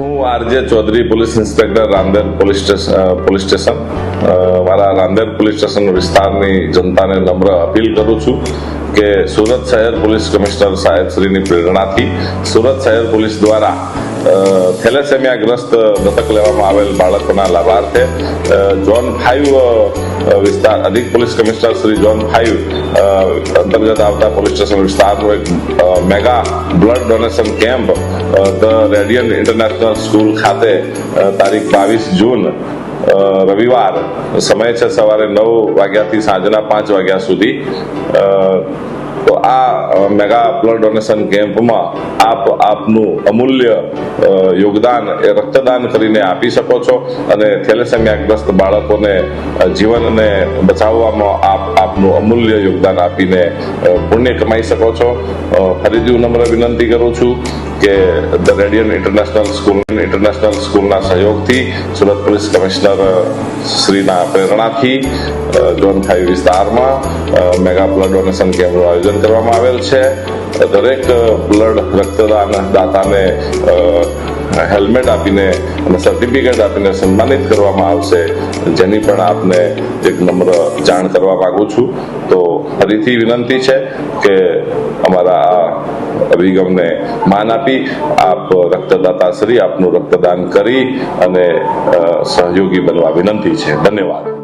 હું RJ Chaudhari police inspector Rander police station police station. મારા Rander police station વિસ્તારની જનતાને નમ્ર અપીલ કરું છું કે સુરત શહેર પોલીસ કમિશનર સાહેબ શ્રીની પ્રેરણાથી સુરત શહેર પોલીસ દ્વારા અ, થેલેસેમિયાગ્રસ્ત દત્તક લેવામાં આવેલ બાળકોના લાભાર્થે અ, ઝોન ફાઇવ અ, વિસ્તાર અધિક police commissioner Shri zone five અ, અંતર્ગત આવતા પોલીસ સ્ટેશન વિસ્તારનું એક અ, mega blood donation camp a, the radiant international school ખાતે અ, તારીખ બાવીસ જૂન અ, રવિવાર સમય છે સવારે નવ વાગ્યાથી સાંજના પાંચ વાગ્યા સુધી અ, તો આ મેગા બ્લડ ડોનેશન કેમ્પમાં આપ, આપનું અમૂલ્ય યોગદાન એ રક્તદાન કરીને આપી શકો છો અને થેલેસેમિયાગ્રસ્ત બાળકોને જીવનને બચાવવામાં આપ, આપનું અમૂલ્ય યોગદાન આપીને પુણ્ય કમાઈ શકો છો. ફરીથી હું નમ્ર વિનંતી કરું છું. કે the Radiant international school international સ્કૂલના સહયોગથી સુરત પોલીસ કમિશનર શ્રીના પ્રેરણાથી ઝોન ફાઇવ વિસ્તારમાં મેગા બ્લડ ડોનેશન કેમ્પનું આયોજન કરવામાં આવેલ છે. દરેક બ્લડ રક્તદાન દાતાને હેલ્મેટ આપીને અને સર્ટિફિકેટ આપીને સન્માનિત કરવામાં આવશે. જેની પણ આપને એક નમ્ર જાણ કરવા માગું છું. તો ફરીથી વિનંતી છે કે અમારા અભિગમને માન આપી. આપ રક્તદાતા શ્રી આપનું રક્તદાન કરી અને સહયોગી બનવા વિનંતી છે. ધન્યવાદ.